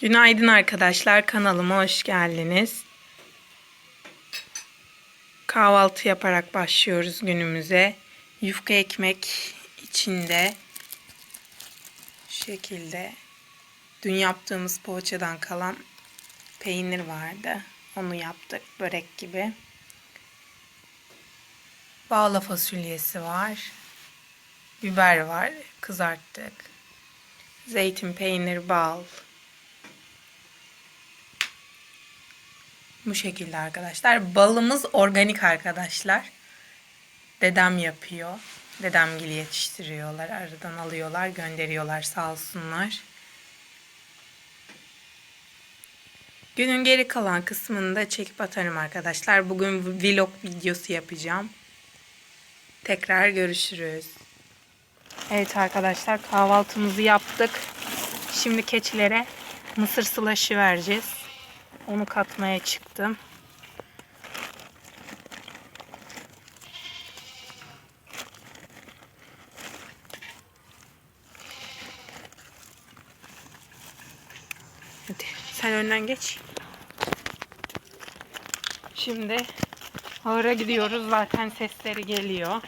Günaydın arkadaşlar kanalıma hoş geldiniz. Kahvaltı yaparak başlıyoruz günümüze. Yufka ekmek içinde şu şekilde dün yaptığımız poğaçadan kalan peynir vardı. Onu yaptık börek gibi. Bağla fasulyesi var. Biber var kızarttık. Zeytin, peynir, bal, Bu şekilde arkadaşlar. Balımız organik arkadaşlar. Dedem yapıyor. Dedemgili yetiştiriyorlar. Aradan alıyorlar, gönderiyorlar sağ olsunlar. Günün geri kalan kısmını da çekip atarım arkadaşlar. Bugün vlog videosu yapacağım. Tekrar görüşürüz. Evet arkadaşlar kahvaltımızı yaptık. Şimdi keçilere mısır sılaşı vereceğiz. Onu katmaya çıktım. Hadi sen önden geç. Şimdi ahıra gidiyoruz. Zaten sesleri geliyor.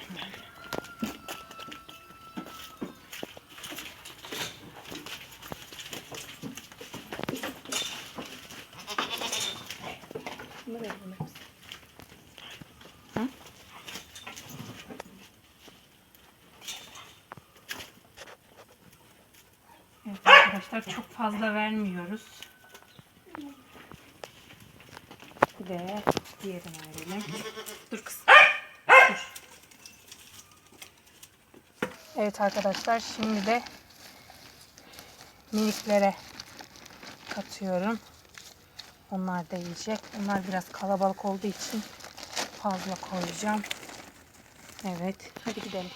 Evet arkadaşlar çok fazla vermiyoruz. Bir de diğerini verelim. Dur kız. Dur. Evet arkadaşlar şimdi de miniklere katıyorum. Onlar da yiyecek. Onlar biraz kalabalık olduğu için fazla koyacağım. Evet. Hadi gidelim.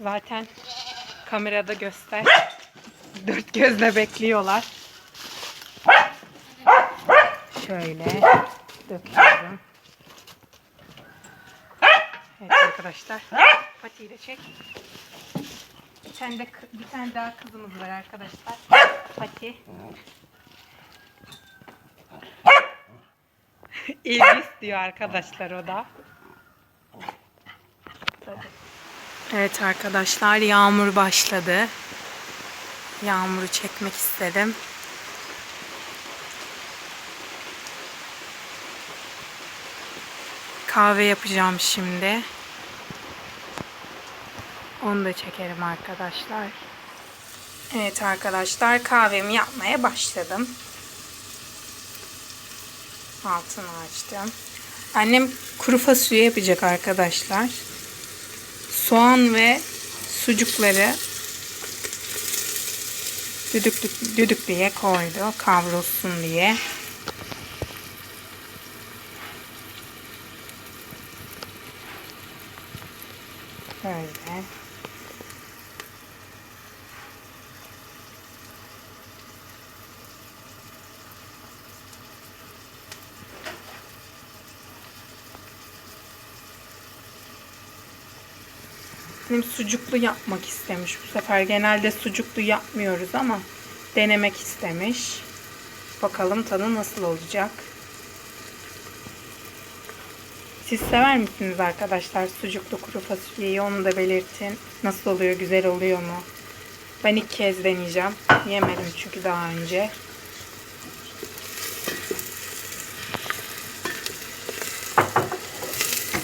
Zaten kamerada göster. Dört gözle bekliyorlar. Şöyle döküyorum. Evet arkadaşlar. Patiyi de çek. Tane, de, bir tane daha kızımız var arkadaşlar. Pati. İlgi istiyor arkadaşlar o da. Evet arkadaşlar yağmur başladı. Yağmuru çekmek istedim. Kahve yapacağım şimdi. Onu da çekerim arkadaşlar. Evet arkadaşlar kahvemi yapmaya başladım. Altını açtım. Annem kuru fasulye yapacak arkadaşlar. Soğan ve sucukları düdüklü, düdüklüye koydu kavrulsun diye. Böyle. Benim sucuklu yapmak istemiş bu sefer. Genelde sucuklu yapmıyoruz ama denemek istemiş. Bakalım tadı nasıl olacak. Siz sever misiniz arkadaşlar sucuklu kuru fasulyeyi? Onu da belirtin. Nasıl oluyor? Güzel oluyor mu? Ben ilk kez deneyeceğim. Yemedim çünkü daha önce.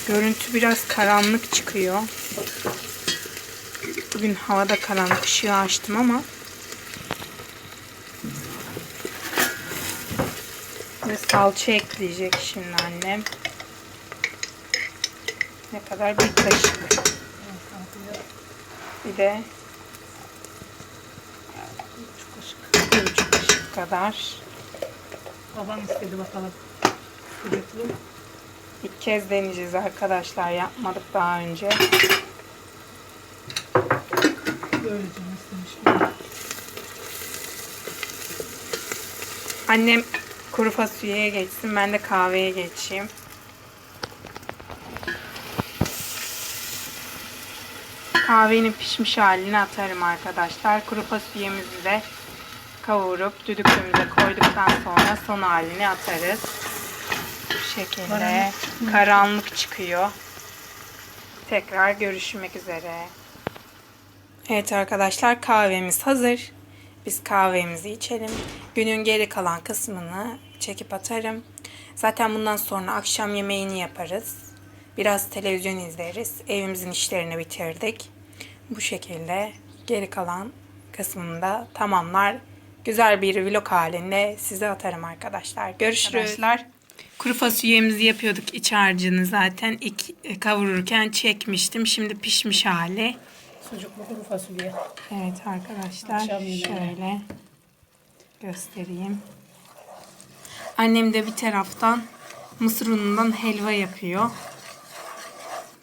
Görüntü biraz karanlık çıkıyor. Bugün havada karanlık ışığı açtım ama ve salça ekleyecek şimdi annem. Ne kadar bir kaşık. Bir de bir buçuk kaşık kadar. Babam istedi bakalım. İlk kez deneyeceğiz arkadaşlar. Yapmadık daha önce. Böyle canı istemiş. Annem kuru fasulyeye geçsin. Ben de kahveye geçeyim. kahvenin pişmiş halini atarım arkadaşlar. Kuru fasulyemizi de kavurup düdüklüğümüze koyduktan sonra son halini atarız. Bu şekilde Karanlık. karanlık çıkıyor. Tekrar görüşmek üzere. Evet arkadaşlar kahvemiz hazır. Biz kahvemizi içelim. Günün geri kalan kısmını çekip atarım. Zaten bundan sonra akşam yemeğini yaparız. Biraz televizyon izleriz. Evimizin işlerini bitirdik. Bu şekilde geri kalan kısmını tamamlar. Güzel bir vlog halinde size atarım arkadaşlar. Görüşürüz. Arkadaşlar kuru fasulyemizi yapıyorduk iç harcını zaten ilk e, kavururken çekmiştim. Şimdi pişmiş hali. Sucuklu kuru fasulye. Evet arkadaşlar Akşam yemeği. şöyle göstereyim. Annem de bir taraftan mısır unundan helva yapıyor.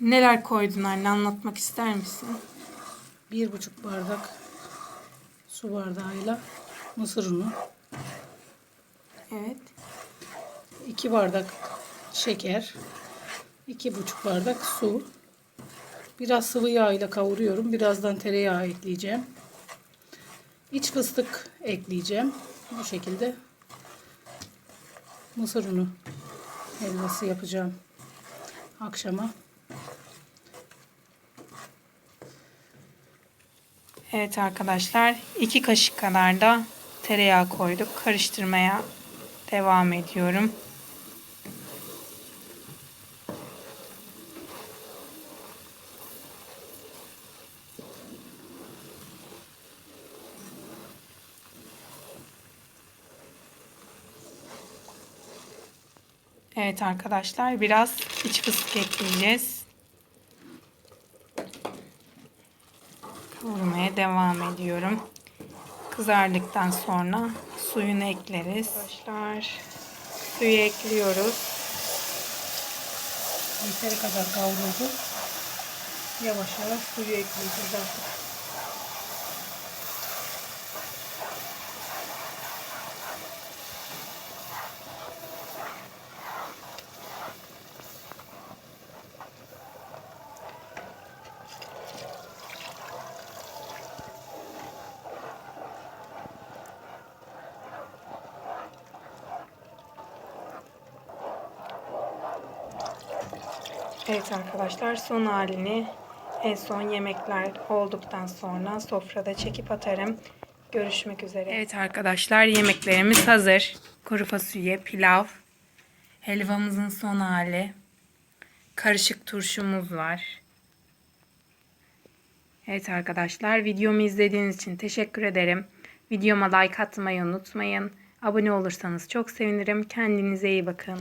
Neler koydun anne anlatmak ister misin? Bir buçuk bardak su bardağıyla mısır unu. Evet. iki bardak şeker. iki buçuk bardak su. Biraz sıvı yağ ile kavuruyorum. Birazdan tereyağı ekleyeceğim. İç fıstık ekleyeceğim. Bu şekilde mısır unu helvası yapacağım akşama. Evet arkadaşlar iki kaşık kadar da tereyağı koyduk. Karıştırmaya devam ediyorum. Evet arkadaşlar biraz iç fıstık ekleyeceğiz. Kavurmaya devam ediyorum. Kızardıktan sonra suyunu ekleriz. Arkadaşlar suyu ekliyoruz. Yeteri kadar kavruldu. Yavaş yavaş suyu ekleyeceğiz artık. Evet arkadaşlar son halini en son yemekler olduktan sonra sofrada çekip atarım. Görüşmek üzere. Evet arkadaşlar yemeklerimiz hazır. Kuru fasulye, pilav, helvamızın son hali, karışık turşumuz var. Evet arkadaşlar videomu izlediğiniz için teşekkür ederim. Videoma like atmayı unutmayın. Abone olursanız çok sevinirim. Kendinize iyi bakın.